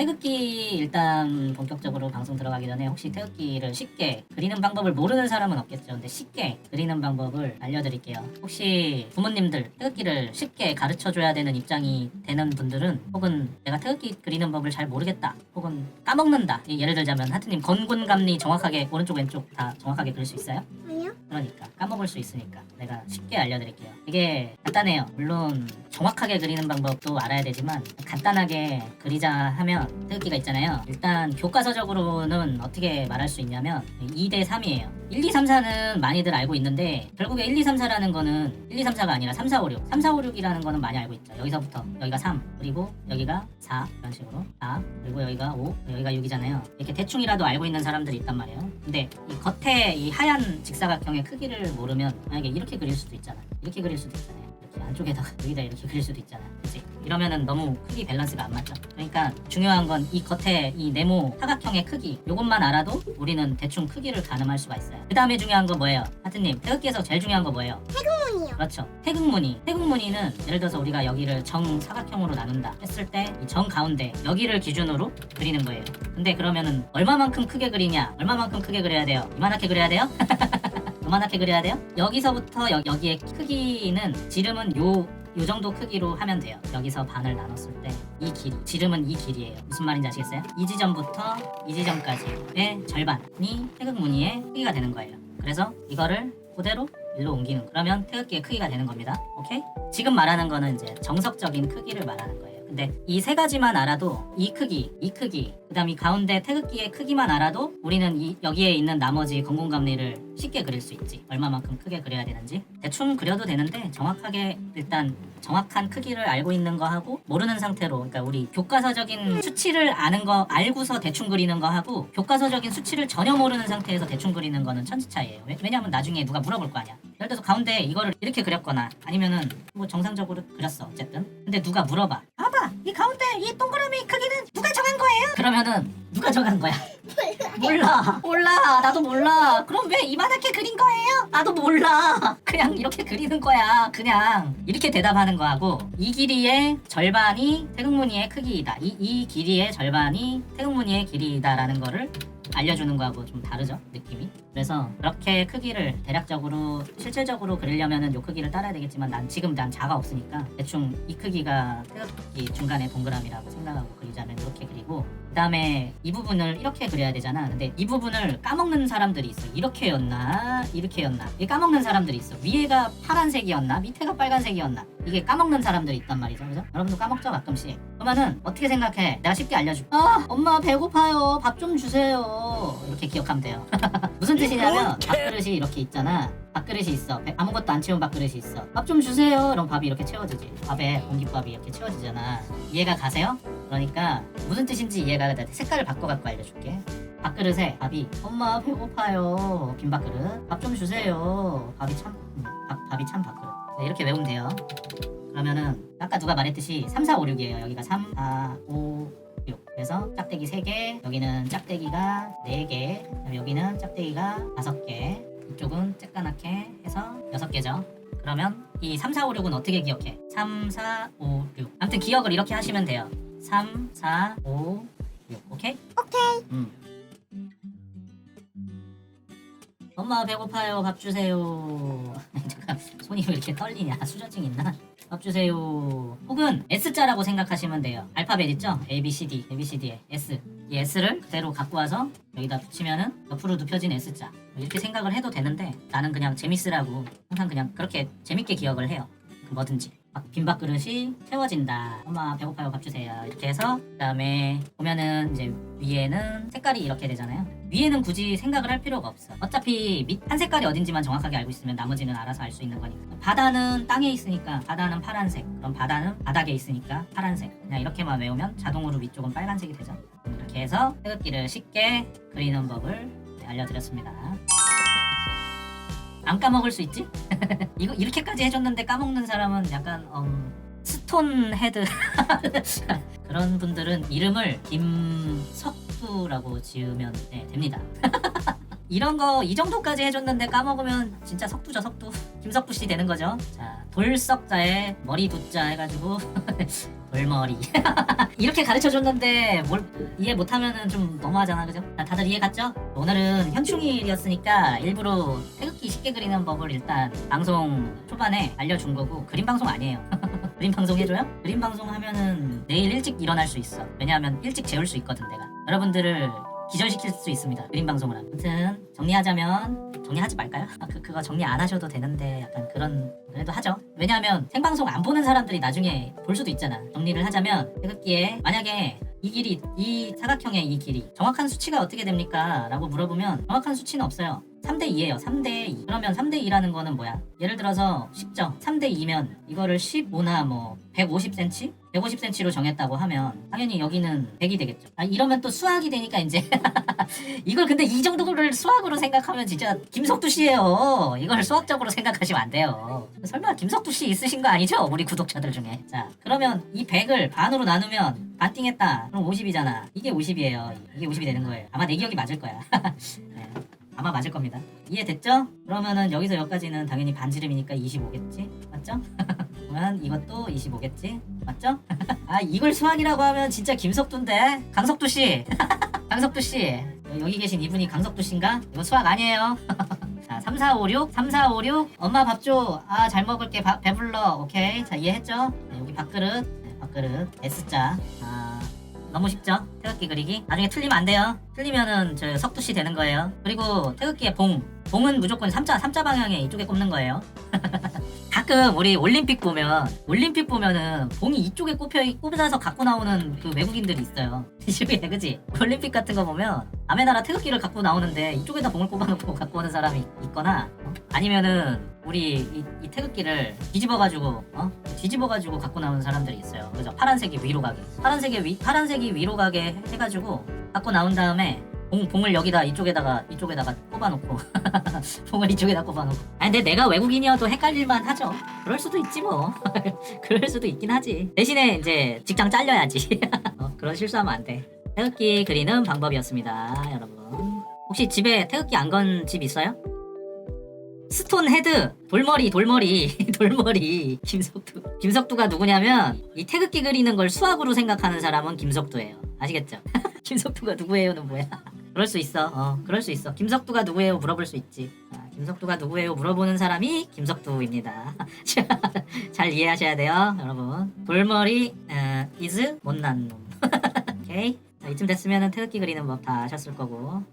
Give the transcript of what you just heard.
태극기 일단 본격적으로 방송 들어가기 전에 혹시 태극기를 쉽게 그리는 방법을 모르는 사람은 없겠죠. 근데 쉽게 그리는 방법을 알려드릴게요. 혹시 부모님들 태극기를 쉽게 가르쳐 줘야 되는 입장이 되는 분들은 혹은 내가 태극기 그리는 법을 잘 모르겠다 혹은 까먹는다 이 예를 들자면 하트님 건곤감리 정확하게 오른쪽 왼쪽 다 정확하게 그릴 수 있어요? 아니요? 그러니까 까먹을 수 있으니까 내가 쉽게 알려드릴게요. 이게 간단해요. 물론 정확하게 그리는 방법도 알아야 되지만 간단하게 그리자 하면 태극기가 있잖아요. 일단 교과서적으로는 어떻게 말할 수 있냐면 2대 3이에요. 1, 2, 3, 4는 많이들 알고 있는데 결국에 1, 2, 3, 4라는 거는 1, 2, 3, 4가 아니라 3, 4, 5, 6 3, 4, 5, 6이라는 거는 많이 알고 있죠. 여기서부터 여기가 3 그리고 여기가 4 이런 식으로 4 그리고 여기가 5 여기가 6이잖아요. 이렇게 대충이라도 알고 있는 사람들이 있단 말이에요. 근데 이 겉에 이 하얀 직사각형의 크기를 모르면 만약에 이렇게 그릴 수도 있잖아. 이렇게 그릴 수도 있잖아요. 이렇게 안쪽에다가 여기다 이렇게 그릴 수도 있잖아. 그치? 이러면은 너무 크기 밸런스가 안 맞죠. 그러니까 중요한 건 이 겉에 이 네모 사각형의 크기 요것만 알아도 우리는 대충 크기를 가늠할 수가 있어요. 그 다음에 중요한 건 뭐예요? 하트님 태극기에서 제일 중요한 건 뭐예요? 태국문이요. 그렇죠. 태극무늬. 태극무늬는 예를 들어서 우리가 여기를 정 사각형으로 나눈다 했을 때 이 정 가운데 여기를 기준으로 그리는 거예요. 근데 그러면은 얼마만큼 크게 그리냐? 얼마만큼 크게 그려야 돼요? 이만하게 그려야 돼요? 요만하게 그려야 돼요? 여기서부터 여, 여기의 크기는 지름은 요, 요 정도 크기로 하면 돼요. 여기서 반을 나눴을 때 이 길이, 지름은 이 길이에요. 무슨 말인지 아시겠어요? 이 지점부터 이 지점까지의 절반이 태극 무늬의 크기가 되는 거예요. 그래서 이거를 그대로 일로 옮기는 거. 그러면 태극기의 크기가 되는 겁니다. 오케이? 지금 말하는 거는 이제 정석적인 크기를 말하는 거예요. 근데 이 세 가지만 알아도 이 크기, 이 크기, 그 다음 이 가운데 태극기의 크기만 알아도 우리는 이 여기에 있는 나머지 건공감리를 쉽게 그릴 수 있지. 얼마만큼 크게 그려야 되는지 대충 그려도 되는데 정확하게 일단 정확한 크기를 알고 있는 거 하고 모르는 상태로 그러니까 우리 교과서적인 수치를 아는 거 알고서 대충 그리는 거 하고 교과서적인 수치를 전혀 모르는 상태에서 대충 그리는 거는 천지 차이예요. 왜- 왜냐하면 나중에 누가 물어볼 거 아니야. 예를 들어서 가운데 이거를 이렇게 그렸거나 아니면은 뭐 정상적으로 그렸어 어쨌든. 근데 누가 물어봐. 봐봐 이 가운데 이 동그라미 크기는 누가 정한 거예요? 그러면은 누가 정한 거야? 몰라. 몰라. 나도 몰라. 그럼 왜 이만하게 그린 거예요? 나도 몰라. 그냥 이렇게 그리는 거야. 그냥 이렇게 대답하는 거하고 이 길이의 절반이 태극무늬의 크기이다. 이, 이 길이의 절반이 태극무늬의 길이다라는 거를 알려주는 거하고 좀 다르죠? 느낌이 그래서 그렇게 크기를 대략적으로 실질적으로 그리려면은 요 크기를 따라야 되겠지만 난 지금 난 자가 없으니까 대충 이 크기가 태극기 중간에 동그라미라고 생각하고 그리자면 이렇게 그리고 그 다음에 이 부분을 이렇게 그려야 되잖아. 근데 이 부분을 까먹는 사람들이 있어. 이렇게였나? 이렇게였나? 이게 까먹는 사람들이 있어. 위에가 파란색이었나? 밑에가 빨간색이었나? 이게 까먹는 사람들이 있단 말이죠. 그죠? 여러분도 까먹죠, 가끔씩. 그러면은 어떻게 생각해? 내가 쉽게 알려줄게. 아, 엄마 배고파요. 밥 좀 주세요. 이렇게 기억하면 돼요. 무슨 뜻이냐면 밥그릇이 이렇게 있잖아. 밥그릇이 있어. 배- 아무것도 안 채운 밥그릇이 있어. 밥 좀 주세요. 그럼 밥이 이렇게 채워지지. 밥에 공깃밥이 이렇게 채워지잖아. 이해가 가세요? 그러니까 무슨 뜻인지 이해가 돼. 색깔을 바꿔갖고 알려줄게. 밥그릇에 밥이 엄마 배고파요. 빈 밥그릇. 밥 좀 주세요. 밥이 참 음, 밥, 밥이 참 밥그릇. 네, 이렇게 외우면 돼요. 그러면은 아까 누가 말했듯이 3, 4, 5, 6이에요. 여기가 3, 4, 5, 6. 그래서 짝대기 3개, 여기는 짝대기가 4개, 그다음에 여기는 짝대기가 5개. 이쪽은 쬐까맣게 해서 6개죠. 그러면 이 3, 4, 5, 6은 어떻게 기억해? 3, 4, 5, 6. 아무튼 기억을 이렇게 하시면 돼요. 3, 4, 5, 6. 오케이? 오케이. 음. 엄마 배고파요. 밥 주세요. 잠깐 손이 왜 이렇게 떨리냐? 수전증 있나? 밥 주세요. 혹은 S자라고 생각하시면 돼요. 알파벳 있죠? A, B, C, D, A, B, C, D에 S. 이 S를 그대로 갖고 와서 여기다 붙이면은 옆으로 눕혀진 S자. 이렇게 생각을 해도 되는데 나는 그냥 재밌으라고 항상 그냥 그렇게 재밌게 기억을 해요. 그 뭐든지. 막 빈밥 그릇이 채워진다. 엄마 배고파요 밥 주세요. 이렇게 해서 그다음에 보면은 이제 위에는 색깔이 이렇게 되잖아요. 위에는 굳이 생각을 할 필요가 없어. 어차피 밑 한 색깔이 어딘지만 정확하게 알고 있으면 나머지는 알아서 알 수 있는 거니까. 바다는 땅에 있으니까 바다는 파란색. 그럼 바다는 바닥에 있으니까 파란색. 그냥 이렇게만 외우면 자동으로 위쪽은 빨간색이 되죠. 이렇게 해서 태극기를 쉽게 그리는 법을 네, 알려드렸습니다. 안 까먹을 수 있지? 이거 이렇게까지 해줬는데 까먹는 사람은 약간 음, 스톤 헤드 그런 분들은 이름을 김석두라고 지으면 네, 됩니다. 이런 거 이 정도까지 해줬는데 까먹으면 진짜 석두죠 석두 김석두 씨 되는 거죠. 자 돌석자에 머리 두자 해가지고 돌머리 이렇게 가르쳐 줬는데 뭘 이해 못하면은 좀 너무하잖아 그죠? 자, 다들 이해 갔죠? 오늘은 현충일이었으니까 일부러 태극기 쉽게 그리는 법을 일단 방송 초반에 알려준 거고 그림 방송 아니에요 그림 방송 해줘요? 그림 방송 하면은 내일 일찍 일어날 수 있어 왜냐하면 일찍 재울 수 있거든 내가 여러분들을 기절시킬 수 있습니다 그림 방송을 하면 아무튼 정리하자면 정리하지 말까요? 아, 그, 그거 정리 안 하셔도 되는데 약간 그런 그래도 하죠 왜냐하면 생방송 안 보는 사람들이 나중에 볼 수도 있잖아 정리를 하자면 태극기에 만약에 이 길이 이 사각형의 이 길이 정확한 수치가 어떻게 됩니까? 라고 물어보면 정확한 수치는 없어요 3대 2예요 3대 2 그러면 3대 2라는 거는 뭐야 예를 들어서 쉽죠 3대 2면 이거를 15나 뭐 150cm? 150cm로 정했다고 하면 당연히 여기는 100이 되겠죠 아 이러면 또 수학이 되니까 이제 이걸 근데 이 정도를 수학으로 생각하면 진짜 김석두 씨예요. 이걸 수학적으로 생각하시면 안 돼요. 설마 김석두 씨 있으신 거 아니죠? 우리 구독자들 중에. 자, 그러면 이 100을 반으로 나누면 반띵했다. 그럼 50이잖아. 이게 50이에요. 이게 50이 되는 거예요. 아마 내 기억이 맞을 거야. 네. 아마 맞을 겁니다. 이해됐죠? 그러면은 여기서 여기까지는 당연히 반지름이니까 25겠지? 맞죠? 그러면 이것도 25겠지? 맞죠? 아 이걸 수학이라고 하면 진짜 김석두인데? 강석두 씨! 강석두 씨 여기 계신 이분이 강석두 씨인가? 이거 수학 아니에요. 자, 3, 4, 5, 6, 3, 4, 5, 6. 엄마 밥 줘. 아, 잘 먹을게. 밥, 배불러. 오케이. 자, 이해했죠? 네, 여기 밥그릇. 네, 밥그릇. S자. 아, 너무 쉽죠? 태극기 그리기. 나중에 틀리면 안 돼요. 틀리면은 저 석두 씨 되는 거예요. 그리고 태극기의 봉. 봉은 무조건 3자, 3자 방향에 이쪽에 꼽는 거예요. 가끔 우리 올림픽 보면 올림픽 보면은 봉이 이쪽에 꼽혀 꼽아서 갖고 나오는 그 외국인들이 있어요. 이쪽에 그지? 올림픽 같은 거 보면 남의 나라 태극기를 갖고 나오는데 이쪽에다 봉을 꼽아놓고 갖고 오는 사람이 있거나 어? 아니면은 우리 이, 이 태극기를 뒤집어가지고 어? 뒤집어가지고 갖고 나오는 사람들이 있어요. 그죠? 파란색이 위로 가게. 파란색이 위 파란색이 위로 가게 해- 해가지고 갖고 나온 다음에 봉, 봉을 여기다 이쪽에다가 이쪽에다가 꼽아놓고 봉을 이쪽에다 꼽아놓고 아니 근데 내가 외국인이어도 헷갈릴만 하죠 그럴 수도 있지 뭐 그럴 수도 있긴 하지 대신에 이제 직장 잘려야지 어, 그런 실수하면 안돼 태극기 그리는 방법이었습니다 여러분 혹시 집에 태극기 안 건 집 있어요? 스톤 헤드 돌머리 돌머리 돌머리 김석두 김석두가 누구냐면 이 태극기 그리는 걸 수학으로 생각하는 사람은 김석두예요 아시겠죠? 김석두가 누구예요는 뭐야 그럴 수 있어. 어, 그럴 수 있어. 김석두가 누구예요? 물어볼 수 있지. 아, 김석두가 누구예요? 물어보는 사람이 김석두입니다. 잘 이해하셔야 돼요, 여러분. 돌머리 어, is 못난 놈. 오케이. 자, 이쯤 됐으면 태극기 그리는 법다 아셨을 거고